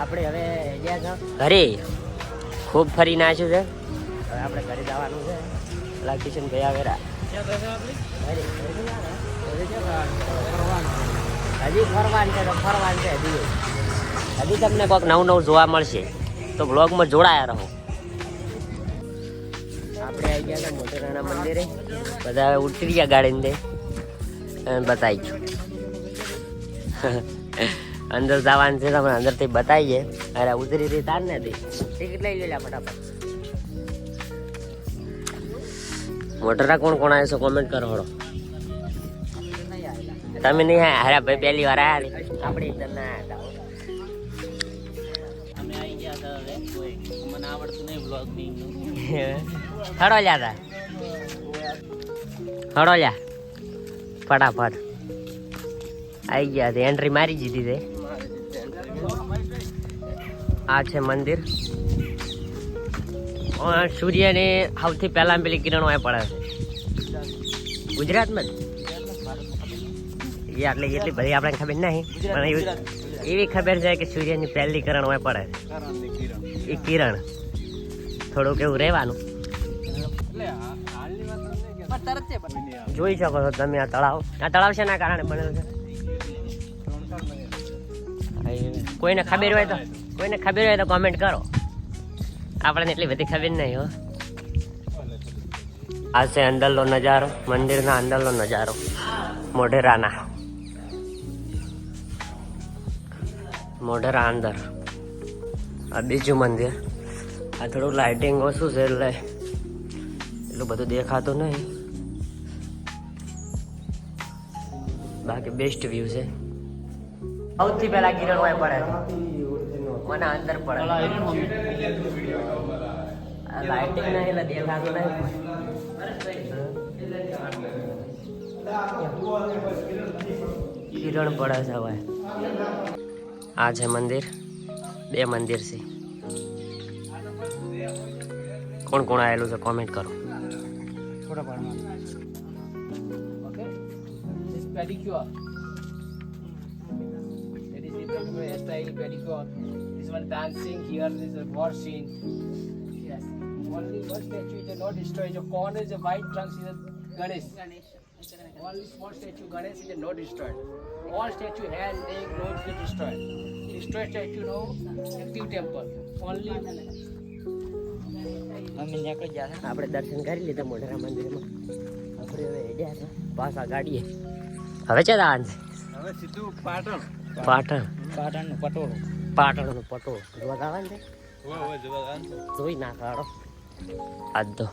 આપણે હવે ગયા છો. ઘરે? ખૂબ ફરી નાખ્યું છે હવે આપણે ઘરે જવાનું છે. પેલા કિશન ગયા જવાનું. હજી ફરવાનું છે તો ફરવાનું છે હજી. હજી તમને કોઈક નવું નવું જોવા મળશે. તો બ્લોગમાં જોડાયા રહો. આપણે આવી ગયા હતા મોટેરાના મંદિરે. બધા ઉતરી ગયા ગાડીને દે. બતાવી છું અંદર જવાનું છે તમને અંદરથી બતાવીએ. અરે ઉતરી રહી તાર નથી ટિકિટ લઈ લેલા ફટાફટ. મોટરા કોણ કોણ આવે છે કોમેન્ટ કરો હળો. તમે નહીં આયા? અરે ભાઈ પહેલી વાર આવ્યા ને આપણે એકદમ ના આવ્યા હતા. અમે આવી ગયા હતા હવે. કોઈ મને આવડતું નહીં બ્લોગ હડો લ્યા તા. હડો ફટાફટ. આવી ગયા તે એન્ટ્રી મારી દીધી તે આ છે મંદિર. સૂર્યની સૌથી પહેલા પેલી કિરણો એ પડે છે. ગુજરાતમાં? જ એ આટલી એટલી બધી આપણે ખબર નહીં પણ એવી એવી ખબર છે કે સૂર્યની પહેલી કિરણ હોય પડે એ કિરણ. થોડુંક એવું રહેવાનું. જોઈ શકો છો તમે આ તળાવ. આ તળાવ છે ના કારણે બનેલું છે? કોઈને ખબર હોય તો કોઈને ખબર હોય તો કોમેન્ટ કરો. આપણને એટલી બધી ખબર નહીં, હો. આ છે અંદરનો નજારો, મંદિરના અંદરનો નજારો, મોઢેરાના. મોઢેરા અંદર. આ બીજું મંદિર. આ થોડું લાઇટિંગ ઓછું છે એટલે એટલું બધું દેખાતું નહીં. બાકી બેસ્ટ વ્યૂ છે. સૌથી પહેલા કિરણ હોય પડે. મને અંદર પડે. લાઇટિંગ નહીં એટલે દેખાતું નહીં. કિરણ પડે છે હવે. આ છે મંદિર. બે મંદિર છે. કોણ કોણ આવેલું છે કોમેન્ટ કરો. Okay. This is pedicure. Different from hairstyle pedicure. This one dancing here. This is a war scene. Yes. Only one statue is not destroyed. The corner is a white trunk, is a Ganesh. Ganesh. Only small statue Ganesh is not destroyed. All statue hand, leg, nose is destroyed. Destroyed statue no active temple. Only અમે નીકળી ગયા હતા આપણે દર્શન કરી લીધા મોઢેરા મંદિરમાં આપણે હવે ગયા છે પાછા ગાડીએ હવે ચાલ દાન હવે સીધું પાટણ. પાટણ? પાટણનું પટોળું. પાટણનું પટોળ. જોવા જવાનું છે? જોઈ ના કાઢો આજ તો